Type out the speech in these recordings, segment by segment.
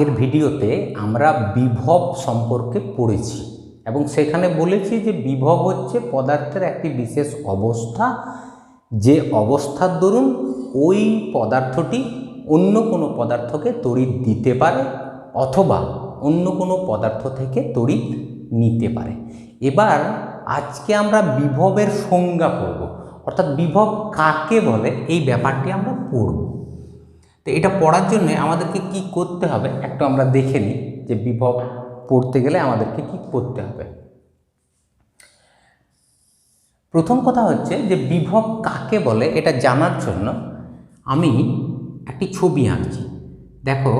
আগের ভিডিওতে আমরা বিভব সম্পর্কে পড়েছি এবং সেখানে বলেছি যে বিভব হচ্ছে পদার্থের একটি বিশেষ অবস্থা। যে অবস্থার দরুন ওই পদার্থটি অন্য কোনো পদার্থকে তড়িৎ দিতে পারে অথবা অন্য কোনো পদার্থ থেকে তড়িৎ নিতে পারে। এবার আজকে আমরা বিভবের সংজ্ঞা পড়ব। অর্থাৎ বিভব কাকে বলে? এই ব্যাপারটি আমরা পড়ব। তো এটা পড়ার জন্য আমাদেরকে কি করতে হবে? একটু আমরা দেখে নিই যে বিভব পড়তে গেলে আমাদেরকে কি করতে হবে। প্রথম কথা হচ্ছে যে বিভব কাকে বলে এটা জানার জন্য আমি একটি ছবি আঁকছি। দেখো,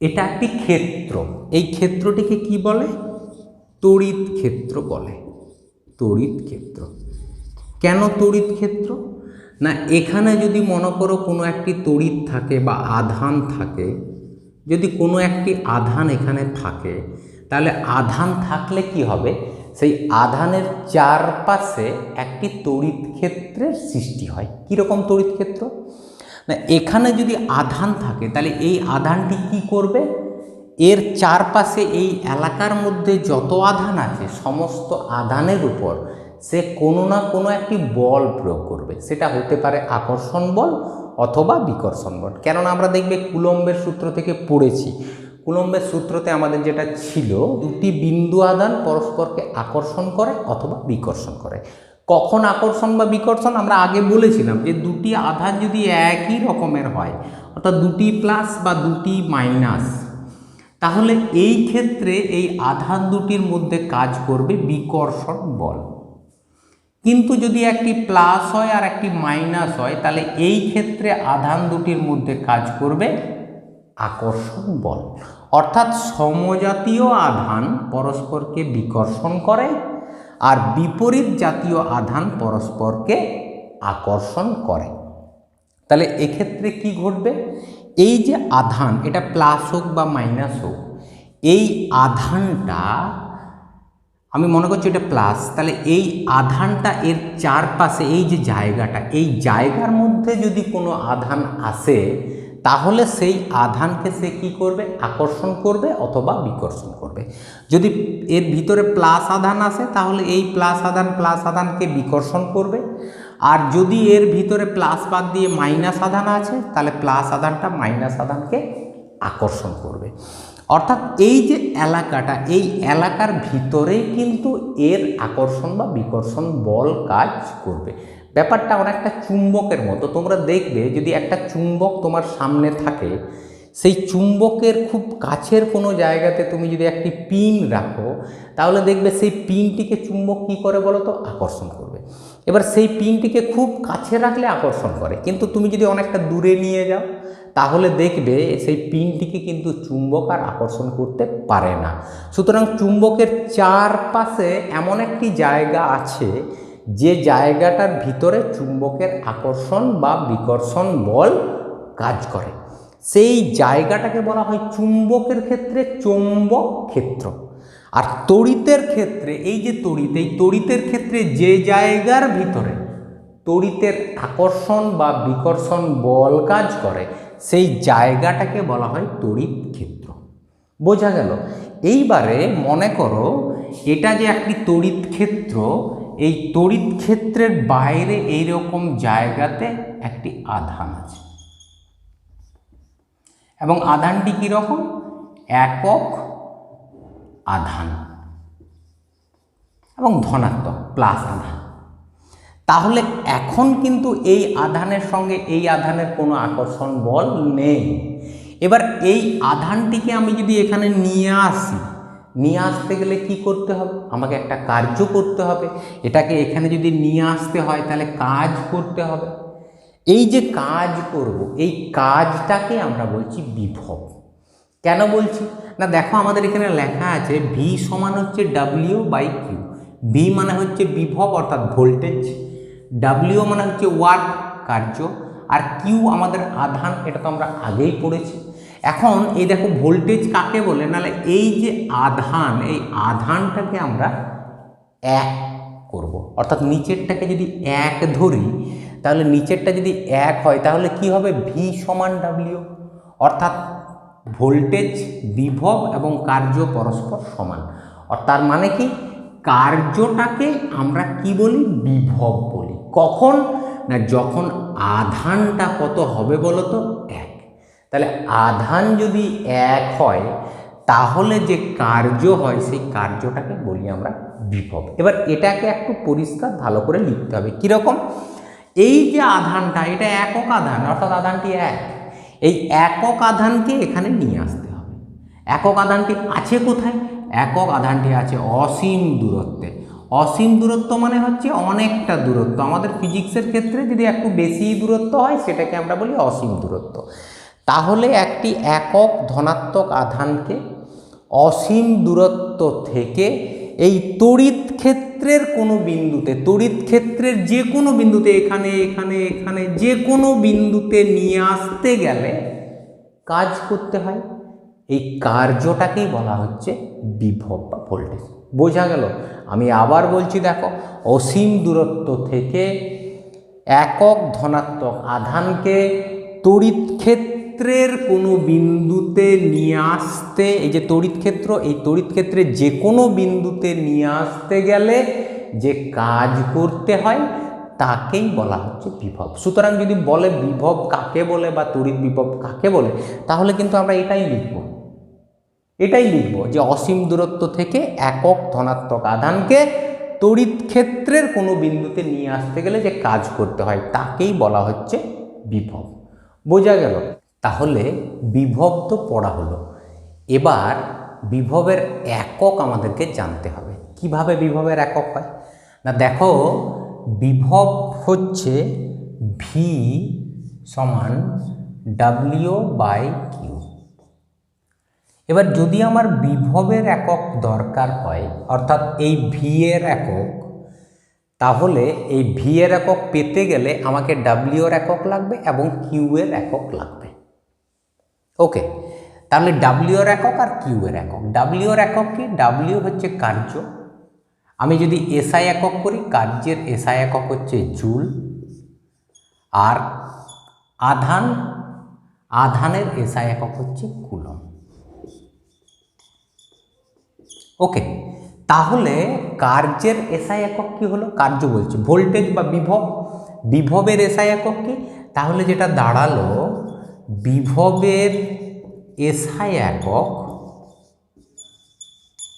এটা একটি ক্ষেত্র। এই ক্ষেত্রটিকে কি বলে? তড়িৎ ক্ষেত্র বলে। তড়িৎ ক্ষেত্র। কেন তড়িৎ ক্ষেত্র? না, এখানে যদি মনে করো কোনো একটি তড়িৎ থাকে বা আধান থাকে, যদি কোনো একটি আধান এখানে থাকে, তাহলে আধান থাকলে কি হবে? সেই আধানের চারপাশে একটি তড়িৎ ক্ষেত্রের সৃষ্টি হয়। কীরকম তড়িৎ ক্ষেত্র? না, এখানে যদি আধান থাকে, তাহলে এই আধানটি কি করবে? এর চারপাশে এই এলাকার মধ্যে যত আধান আছে, সমস্ত আধানের উপর সে কোনো না কোনো একটি বল প্রয়োগ করবে। সেটা হতে পারে আকর্ষণ বল অথবা বিকর্ষণ বল। কেননা আমরা দেখবে কুলম্বের সূত্র থেকে পড়েছি। কুলম্বের সূত্রতে আমাদের যেটা ছিল, দুটি বিন্দু আধান পরস্পরকে আকর্ষণ করে অথবা বিকর্ষণ করে। কখন আকর্ষণ বা বিকর্ষণ? আমরা আগে বলেছিলাম যে দুটি আধান যদি একই রকমের হয়, অর্থাৎ দুটি প্লাস বা দুটি মাইনাস, তাহলে এই ক্ষেত্রে এই আধান দুটির মধ্যে কাজ করবে বিকর্ষণ বল। কিন্তু যদি একটি প্লাস হয় আর একটি মাইনাস হয়, তাহলে এই ক্ষেত্রে আধান দুটির মধ্যে কাজ করবে আকর্ষণ বল। অর্থাৎ সমজাতীয় আধান পরস্পরকে বিকর্ষণ করে আর বিপরীত জাতীয় আধান পরস্পরকে আকর্ষণ করে। তাহলে এক্ষেত্রে কি ঘটবে? এই যে আধান, এটা প্লাস হোক বা মাইনাস হোক, এই আধানটা আমি মনে করছি এটা প্লাস তাহলে এই আধানটা এর চারপাশে, এই যে জায়গাটা, এই জায়গার মধ্যে যদি কোনো আধান আসে, তাহলে সেই আধানকে সে কী করবে? আকর্ষণ করবে অথবা বিকর্ষণ করবে। যদি এর ভিতরে প্লাস আধান আসে, তাহলে এই প্লাস আধান প্লাস আধানকে বিকর্ষণ করবে। আর যদি এর ভিতরে প্লাস বাদ দিয়ে মাইনাস আধান আছে, তাহলে প্লাস আধানটা মাইনাস আধানকে আকর্ষণ করবে। অর্থাৎ এই যে এলাকাটা, এই এলাকার ভিতরেই কিন্তু এর আকর্ষণ বা বিকর্ষণ বল কাজ করবে। ব্যাপারটা অনেকটা চুম্বকের মতো। তোমরা দেখবে যদি একটা চুম্বক তোমার সামনে থাকে, সেই চুম্বকের খুব কাছের কোনো জায়গাতে তুমি যদি একটি পিন রাখো, তাহলে দেখবে সেই পিনটিকে চুম্বক কী করে বলো তো আকর্ষণ করবে। এবার সেই পিনটিকে খুব কাছে রাখলে আকর্ষণ করে। কিন্তু তুমি যদি অনেকটা দূরে নিয়ে যাও তাহলে দেখবে সেই পিনটিকে কিন্তু চুম্বক আর আকর্ষণ করতে পারে না। সুতরাং চুম্বকের চারপাশে এমন একটি জায়গা আছে, যে জায়গাটার ভিতরে চুম্বকের আকর্ষণ বা বিকর্ষণ বল কাজ করে। সেই জায়গাটাকে বলা হয় চুম্বকের ক্ষেত্রে চৌম্বক ক্ষেত্র। আর তড়িতের ক্ষেত্রে, এই যে তড়িৎ, এই তড়িতের ক্ষেত্রে যে জায়গার ভিতরে তড়িতের আকর্ষণ বা বিকর্ষণ বল কাজ করে সেই জায়গাটাকে বলা হয় তড়িৎ ক্ষেত্র। বোঝা গেল? এইবারে মনে করো এটা যে একটি তড়িৎ ক্ষেত্র, এই তড়িৎ ক্ষেত্রের বাইরে এই রকম জায়গাতে একটি আধান আছে। এবং আধানটি কীরকম? একক আধান এবং ধনাত্মক, প্লাস আধান। তাহলে এখন কিন্তু এই আধানের সঙ্গে এই আধানের কোনো আকর্ষণ বল নেই। এবার এই আধানটিকে আমি যদি এখানে নিয়ে আসি, নিয়ে আসতে গেলে কি করতে হবে? আমাকে একটা কার্য করতে হবে। এটাকে এখানে যদি নিয়ে আসতে হয়, তাহলে কাজ করতে হবে। এই যে কাজ করব, এই কাজটাকে আমরা বলছি বিভব। কেন বলছি? না, দেখো আমাদের এখানে লেখা আছে ভি সমান হচ্ছে ডাব্লিউ বাই কিউ ভি মানে হচ্ছে বিভব, অর্থাৎ ভোল্টেজ। ডাব্লিউ মানে হচ্ছে ওয়াট কার্য, আর কিউ আমাদের আধান, এটা তো আমরা আগেই পড়েছি। এখন এই দেখো ভোল্টেজ কাকে বলে? নাহলে এই যে আধান, এই আধানটাকে আমরা এক করব। অর্থাৎ নিচেরটাকে যদি এক ধরি, তাহলে নিচেরটা যদি এক হয়, তাহলে কি হবে? ভি সমান ডাব্লিউ অর্থাৎ ভোল্টেজ বিভব এবং কার্য পরস্পর সমান। আর তার মানে কি? কার্যটাকে আমরা কি বলি? বিভব কখন? না যখন আধানটা কত হবে বলো তো এক। তাহলে আধান যদি এক হয়, তাহলে যে কার্য হয়, সেই কার্যটাকে বলি আমরা বিভব। এবার এটাকে একটু পরিষ্কার ভালো করে লিখতে হবে। কীরকম? এই যে আধানটা, এটা একক আধান, অর্থাৎ আধানটি এক। এই একক আধানকে এখানে নিয়ে আসতে হবে। একক আধানটি আছে কোথায়? একক আধানটি আছে অসীম দূরত্বে। অসীম দূরত্ব মানে হচ্ছে অনেকটা দূরত্ব। আমাদের ফিজিক্সের ক্ষেত্রে যদি একটু বেশি দূরত্ব হয়, সেটাকে আমরা বলি অসীম দূরত্ব। তাহলে একটি একক ধনাত্মক আধানকে অসীম দূরত্ব থেকে এই তড়িৎ ক্ষেত্রের কোনো বিন্দুতে, তড়িৎ ক্ষেত্রের যে কোনো বিন্দুতে, এখানে এখানে এখানে যে কোনো বিন্দুতে নিয়ে আসতে গেলে কাজ করতে হয়। এই কার্যটাকেই বলা হচ্ছে বিভব বা ভোল্টেজ বোঝা গেল। আমি আবার বলছি, দেখো, অসীম দূরত্ব থেকে একক ধনাত্মক আধানকে তড়িৎ ক্ষেত্রের কোনো বিন্দুতে নিয়ে আসতে, এই যে তড়িৎ ক্ষেত্র, এই তড়িৎ ক্ষেত্রে যে কোনো বিন্দুতে নিয়ে আসতে গেলে যে কাজ করতে হয়, তাকেই বলা হচ্ছে বিভব। সুতরাং যদি বলে বিভব কাকে বলে বা তড়িৎ বিভব কাকে বলে, তাহলে কিন্তু আমরা এটাই লিখব। এটাই লিখব যে অসীম দূরত্ব থেকে একক ধনাত্মক আধানকে তড়িৎ ক্ষেত্রের কোনো বিন্দুতে নিয়ে আসতে গেলে যে কাজ করতে হয় তাকেই বলা হচ্ছে বিভব। বোঝা গেল? তাহলে বিভব তো পড়া হলো। এবার বিভবের একক আমাদেরকে জানতে হবে। কীভাবে বিভবের একক হয়? না, দেখো, বিভব হচ্ছে ভি সমান ডাব্লিউ বাই কিউ এবার যদি আমার বিভবের একক দরকার হয়, অর্থাৎ এই ভি এর একক, তাহলে এই ভি এর একক পেতে গেলে আমাকে ডাব্লিউ এর একক লাগবে এবং কিউ এর একক লাগবে। ওকে তাহলে ডাব্লিউ এর একক আর কিউ এর একক। ডাব্লিউ এর একক কি? ডাব্লিউ হচ্ছে কার্য। আমি যদি এসআই একক করি, কার্যের এসআই একক হচ্ছে জুল। আর আধান, আধানের এসআই একক হচ্ছে কুলম ওকে তাহলে কার্যের এসআই একক কি হলো? কার্য বলছি। ভোল্টেজ বা বিভব? বিভবের এসআই একক কি? তাহলে যেটা দাঁড়াল, বিভবের এসআই একক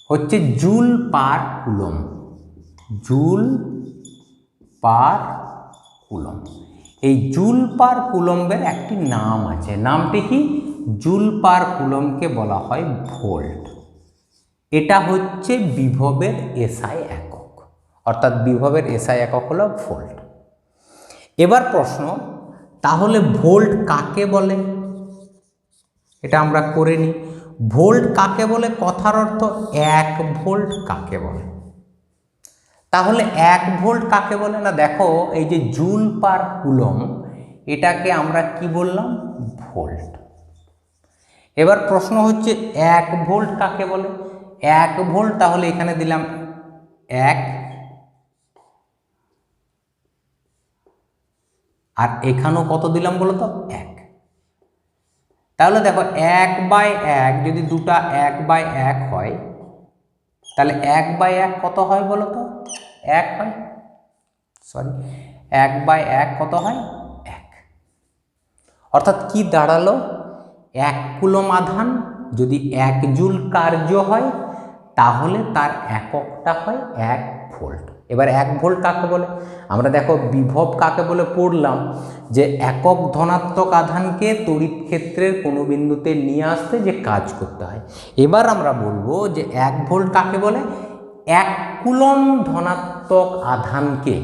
হচ্ছে joule per coulomb joule per coulomb এই জুল পার কুলম্বের একটি নাম আছে। নামটি কি? জুল পার কুলমকে বলা হয় ভোল্ট। এটা হচ্ছে বিভবের এসআই একক। অর্থাৎ বিভবের এসআই একক হলো ভোল্ট। এবার প্রশ্ন, তাহলে ভোল্ট কাকে বলে? এটা আমরা করে নিই। ভোল্ট কাকে বলে? কথার অর্থ এক ভোল্ট কাকে বলে? তাহলে এক ভোল্ট কাকে বলে? না দেখো, এই যে জুল পার কুলম এটাকে আমরা কি বললাম? ভোল্ট। এবার প্রশ্ন হচ্ছে, এক ভোল্ট কাকে বলে? এক ভোল্ট, তাহলে এখানে দিলাম এক। আর এখানেও কত দিলাম বলো তো? এক। তাহলে দেখো এক বাই এক, যদি দুটা এক বাই এক হয়, তাহলে এক বাই এক কত হয় বলো তো? এক হয়। সরি এক বাই এক কত হয়? এক। অর্থাৎ কি দাঁড়াল? এক কুলম আধান, যদি এক জুল কার্য হয় তাহলে তার এককটা হয় এক ভোল্ট। এবার এক ভোল্ট কাকে বলে? আমরা দেখো বিভব কাকে বলে পড়লাম, যে একক ধনাত্মক আধানকে তড়িৎ ক্ষেত্রের কোনো বিন্দুতে নিয়ে আসতে যে কাজ করতে হয়। এবার আমরা বলব যে এক ভোল্ট কাকে বলে? এক কুলম ধনাত্মক আধানকে,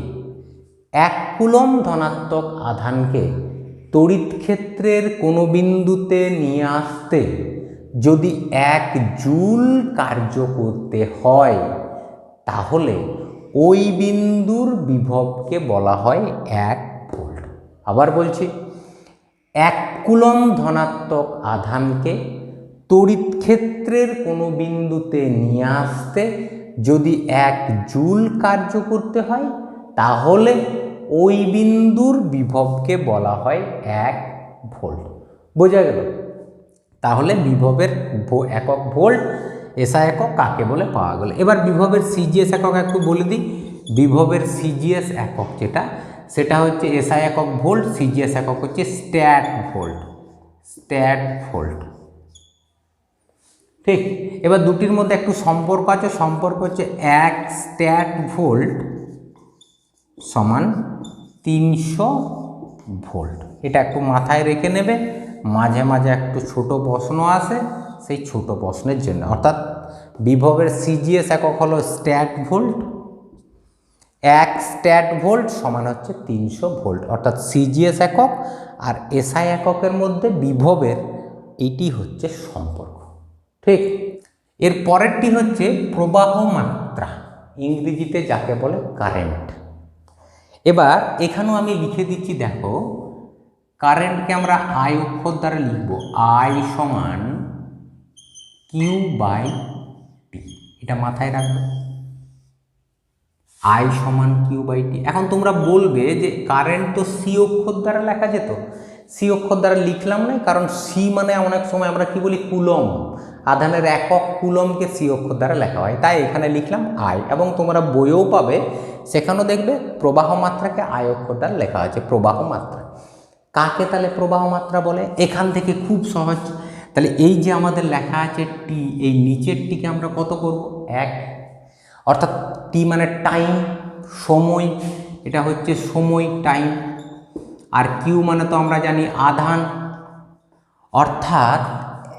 এক কুলম ধনাত্মক আধানকে তড়িৎ ক্ষেত্রের কোনো বিন্দুতে নিয়ে আসতে যদি এক জুল কার্য করতে হয়, তাহলে ওই বিন্দুর বিভবকে বলা হয় এক ভোল্ট আবার বলছি, এক কুলম ধনাত্মক আধানকে তড়িৎ ক্ষেত্রের কোনো বিন্দুতে নিয়ে আসতে যদি এক জুল কার্য করতে হয়, তাহলে ওই বিন্দুর বিভবকে বলা হয় এক ভোল্ট বোঝা গেল? তাহলে বিভবের একক ভোল্ট, এসা একক কাকে বলে? পাওয়া গেল। এবার বিভবের সিজিএস একক একটু বলে দিই। বিভবের সিজিএস একক যেটা, সেটা হচ্ছে এসআই একক ভোল্ট, সিজিএস একক হচ্ছে স্ট্যাট ভোল্ট স্ট্যাট ভোল্ট। ঠিক? এবার দুটির মধ্যে একটু সম্পর্ক আছে। সম্পর্ক হচ্ছে এক স্ট্যাট ভোল্ট সমান তিনশো ভোল্ট। এটা একটু মাথায় রেখে নেবে। মাঝে মাঝে একটু ছোট প্রশ্ন আসে, সেই ছোট প্রশ্নের জন্য। অর্থাৎ বিভবের সিজিএস একক হলো স্ট্যাট ভোল্ট, এক স্ট্যাট ভোল্ট সমান হচ্ছে তিনশো ভোল্ট। অর্থাৎ সিজিএস একক আর এসআই এককের মধ্যে বিভবের এটি হচ্ছে সম্পর্ক। ঠিক? এর পরেরটি হচ্ছে প্রবাহ মাত্রা, ইংরেজিতে যাকে বলে কারেন্ট। এবার এখানেও আমি লিখে দিচ্ছি, দেখো কারেন্টকে আমরা আই অক্ষর দ্বারা লিখব আই সমান কিউ বাই টি এটা মাথায় রাখবে। আই সমান কিউ বাই টি এখন তোমরা বলবে যে কারেন্ট তো সি অক্ষর দ্বারা লেখা যেত। সি অক্ষর দ্বারা লিখলাম না, কারণ সি মানে অনেক সময় আমরা কি বলি? কুলম আধানের একক কুলমকে সি অক্ষর দ্বারা লেখা হয়। তাই এখানে লিখলাম আই এবং তোমরা বইও পাবে, সেখানেও দেখবে প্রবাহ মাত্রাকে আই অক্ষর দ্বারা লেখা হয়েছে প্রবাহ মাত্রা। কাকে তাহলে প্রবাহ মাত্রা বলে? এখান থেকে খুব সহজ। তাহলে এই যে আমাদের লেখা আছে টি এই নিচের টিকে আমরা কত করব? এক। অর্থাৎ টি মানে টাইম সময়। এটা হচ্ছে সময় টাইম আর কিউ মানে তো আমরা জানি আধান। অর্থাৎ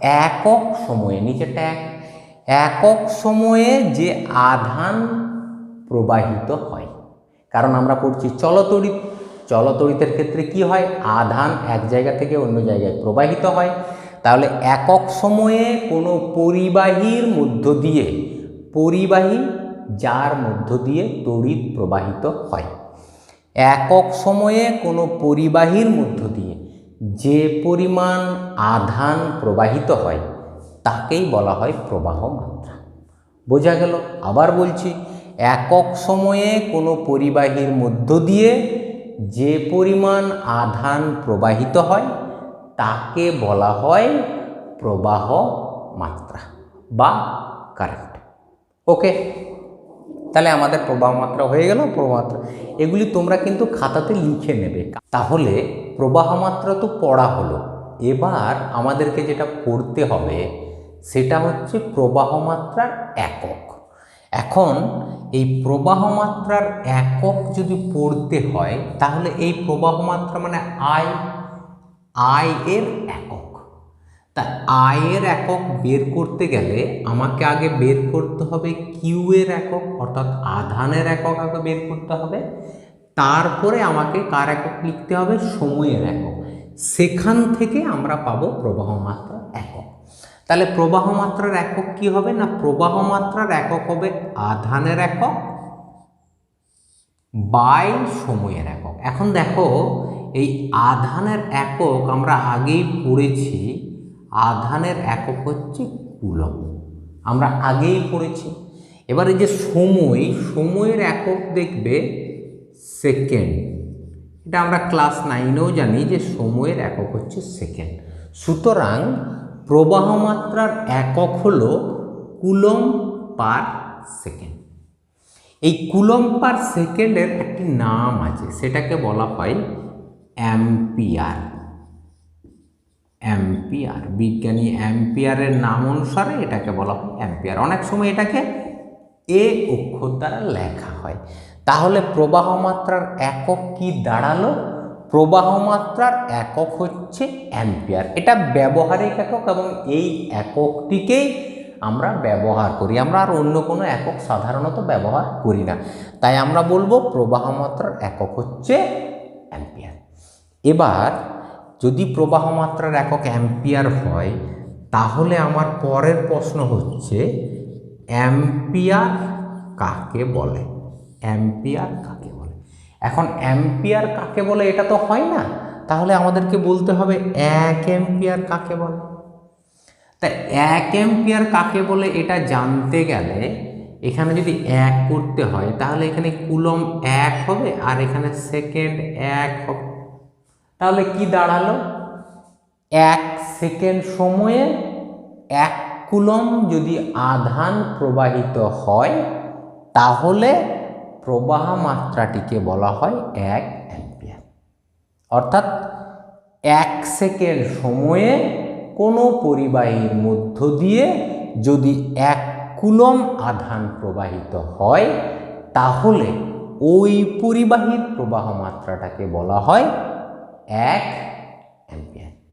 একক সময়ে, নিচেরটা এক। একক সময়ে যে আধান প্রবাহিত হয়। কারণ আমরা পড়ছি চলতড়িৎ চলতড়িতের ক্ষেত্রে কি হয়? আধান এক জায়গা থেকে অন্য জায়গায় প্রবাহিত হয়। তাহলে একক সময়ে কোনো পরিবাহীর মধ্য দিয়ে, পরিবাহী যার মধ্য দিয়ে তড়িৎ প্রবাহিত হয়। একক সময়ে কোনো পরিবাহীর মধ্য দিয়ে যে পরিমাণ আধান প্রবাহিত হয়, তাকেই বলা হয় প্রবাহ মাত্রা। বোঝা গেল? আবার বলছি, একক সময়ে কোনো পরিবাহীর মধ্য দিয়ে যে পরিমাণ আধান প্রবাহিত হয়, তাকে বলা হয় প্রবাহ মাত্রা বা কারেন্ট ওকে তাহলে আমাদের প্রবাহ মাত্রা হয়ে গেল, প্রবাহ মাত্রা। এগুলি তোমরা কিন্তু খাতাতে লিখে নেবে। তাহলে প্রবাহ মাত্রা তো পড়া হলো। এবার আমাদেরকে যেটা পড়তে হবে, সেটা হচ্ছে প্রবাহ মাত্রার একক। এখন এই প্রবাহ মাত্রার একক যদি পড়তে হয়, তাহলে এই প্রবাহ মাত্রা মানে আই এর একক। তা আয়ের একক বের করতে গেলে আমাকে আগে বের করতে হবে কিউ এর একক, অর্থাৎ আধানের একক আগে বের করতে হবে। তারপরে আমাকে কার একক লিখতে হবে? সময়ের একক। সেখান থেকে আমরা পাবো প্রবাহ মাত্রার একক। তাহলে প্রবাহ মাত্রার একক কি হবে না প্রবাহ মাত্রার একক হবে আধানের একক বাই সময়ের একক। এখন দেখো, এই আধানের একক আমরা আগেই পড়েছি, আধানের একক হচ্ছে কুলম আমরা আগেই পড়েছি। এবারে যে সময়, সময়ের একক দেখবে সেকেন্ড। এটা আমরা ক্লাস নাইনেও জানি যে সময়ের একক হচ্ছে সেকেন্ড। সুতরাং প্রবাহ মাত্রার একক হল কুলম পার সেকেন্ড। এই কুলম পার সেকেন্ডের একটি নাম আছে, সেটাকে বলা হয় অ্যাম্পিয়ার। অ্যাম্পিয়ার, বিজ্ঞানী অ্যাম্পিয়ারের নাম অনুসারে এটাকে বলা হয় অ্যাম্পিয়ার। অনেক সময় এটাকে এ অক্ষর দ্বারা লেখা হয়। তাহলে প্রবাহ মাত্রার একক কি দাঁড়াল? প্রবাহ মাত্রার একক হচ্ছে অ্যাম্পিয়ার। এটা ব্যবহারিক একক এবং এই এককটিকেই আমরা ব্যবহার করি। আমরা আর অন্য কোনো একক সাধারণত ব্যবহার করি না। তাই আমরা বলব প্রবাহ মাত্রার একক হচ্ছে অ্যাম্পিয়ার। এবার যদি প্রবাহ মাত্রার একক অ্যাম্পিয়ার হয়, তাহলে আমার পরের প্রশ্ন হচ্ছে, অ্যাম্পিয়ার কাকে বলে? অ্যাম্পিয়ার কাকে বলে? এখন অ্যাম্পিয়ার কাকে বলে এটা তো হয় না। তাহলে আমাদেরকে বলতে হবে এক অ্যাম্পিয়ার কাকে বলে? তা এক অ্যাম্পিয়ার কাকে বলে এটা জানতে গেলে এখানে যদি এক করতে হয়, তাহলে এখানে কুলম এক হবে আর এখানে সেকেন্ড এক হবে। তাহলে কি দাঁড়াল? এক সেকেন্ড সময়ে এক কুলম যদি আধান প্রবাহিত হয়, তাহলে প্রবাহ মাত্রাটিকে বলা হয় এক অ্যাম্পিয়ার। অর্থাৎ এক সেকেন্ড সময়ে কোনো পরিবাহীর মধ্য দিয়ে যদি এক কুলম আধান প্রবাহিত হয়, তাহলে ওই পরিবাহীর প্রবাহ মাত্রাটাকে বলা হয় এক অ্যাম্পিয়ার।